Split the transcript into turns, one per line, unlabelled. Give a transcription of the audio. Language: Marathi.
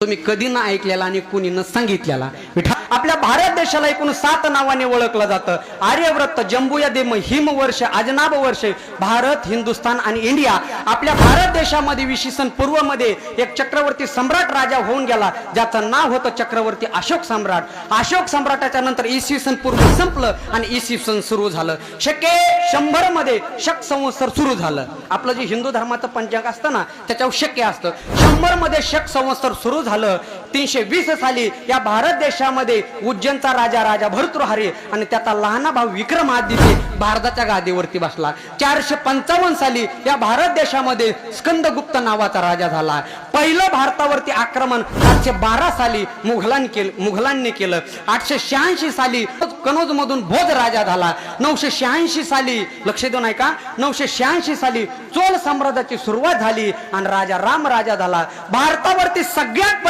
तुम्ही कधी ना ऐकलेला आणि कुणी न सांगितलेला. विठा आपल्या भारत देशाला एकूण सात नावाने ओळखलं जातं. आर्यव्रत जंबूयादेम हिमवर्ष अजनाब वर्ष भारत हिंदुस्थान आणि इंडिया. आपल्या भारत देशामध्ये विशेषण पूर्वमध्ये एक चक्रवर्ती सम्राट राजा होऊन गेला. ज्याचं नाव होतं चक्रवर्ती अशोक सम्राट. अशोक सम्राटाच्या नंतर इसवी सन पूर्व संपलं आणि इसवी सन सुरू झालं. शके शंभरमध्ये शक संवत्सर सुरू झालं. आपलं जे हिंदू धर्माचं पंचांग असतं ना त्याच्यावर शक्य असतं. शंभरमध्ये शक संवत्सर सुरू झालं. तीनशे वीस साली या भारत देशामध्ये उज्जैनचा राजा राजा भरतृहारी आणि त्याचा लहाना भाऊ विक्रम आदित्य भारताच्या गादीवरती बसला. चारशे पंचावन्न साली या भारत देशामध्ये स्कंदगुप्त नावाचा राजा झाला. पहिलं भारतावरती आक्रमण आठशे बारा साली मुघलांनी केलं मुघलांनी केलं. आठशे शहाऐंशी साली कनोज मधून भोज राजा झाला. नऊशे शहाऐंशी साली लक्ष देऊन ऐका नऊशे शहाऐंशी साली चोल साम्राज्याची सुरुवात झाली आणि राजा राम राजा झाला. भारतावरती सगळ्यात